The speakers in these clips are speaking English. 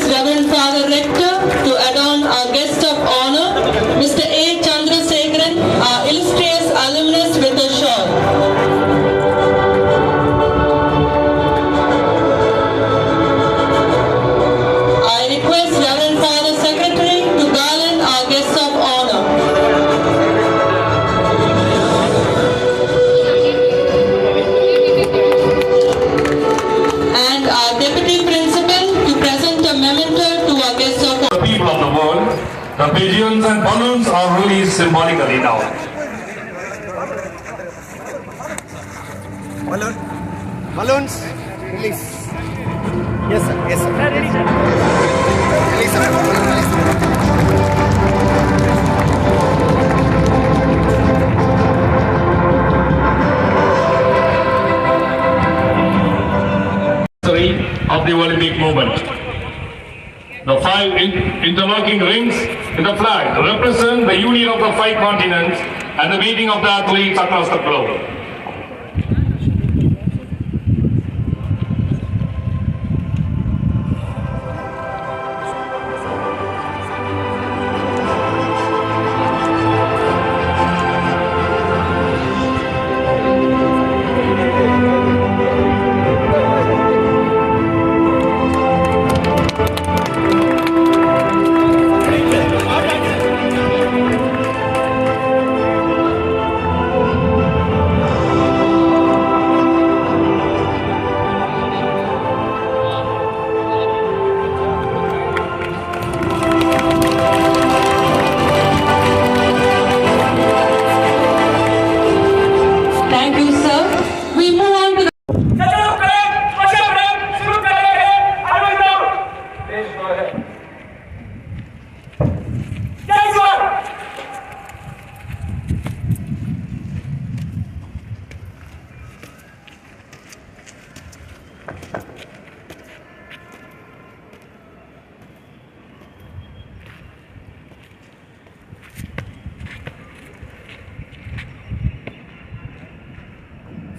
Reverend Father Rector The pigeons and balloons are released symbolically now. Balloon. Balloons. Release. Yes, sir. Yes, sir. Release, sir. Release. History of the Olympic movement. The five interlocking rings in the flag represent the union of the five continents and the meeting of the athletes across the globe. Thank you,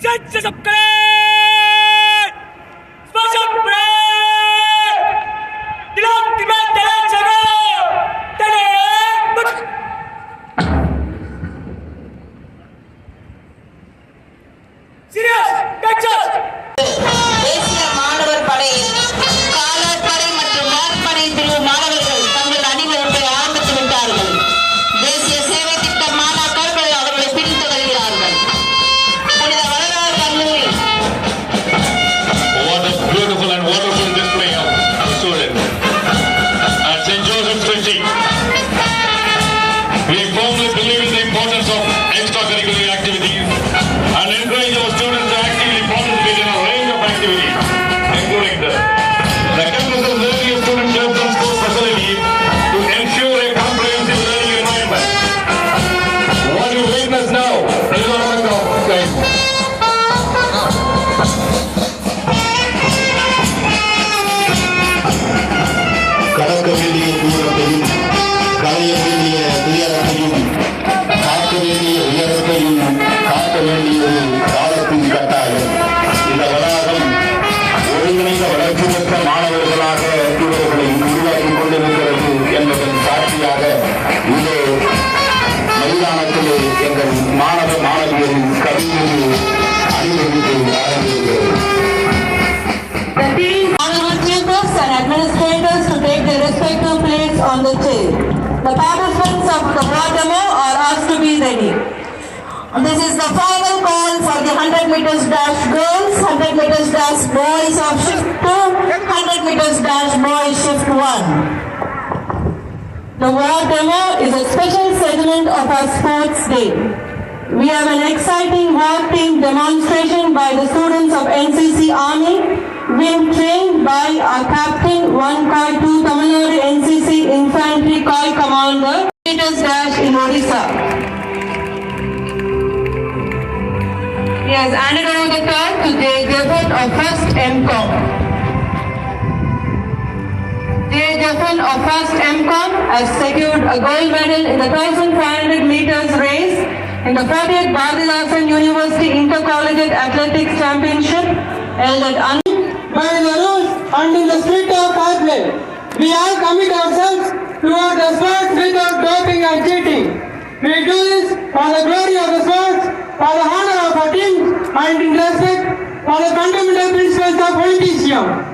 Jai Jai extracurricular activities on the chair. The participants of the war demo are asked to be ready. This is the final call for the 100 meters dash girls, 100 meters dash boys of shift 2, 100 meters dash boys shift 1. The war demo is a special segment of our sports day. We have an exciting war demonstration by the students of NCC Army, being trained by our captain, 1 Kai 2 Tamil Nadu NCC Infantry Kai Commander, meters dash in Odisha. He has handed over the card to Jay Jaffet of first MCOM. Jay Jaffet of first MCOM has secured a gold medal in the 1500 meters race in the 40th Bharathadasan University Intercollegiate Athletics Championship held at Un- by the rules and in the spirit of fair play. We all commit ourselves toward the sport without doping and cheating. We do this for the glory of the sport, for the honor of our team, and in respect for the fundamental principles of Olympicism.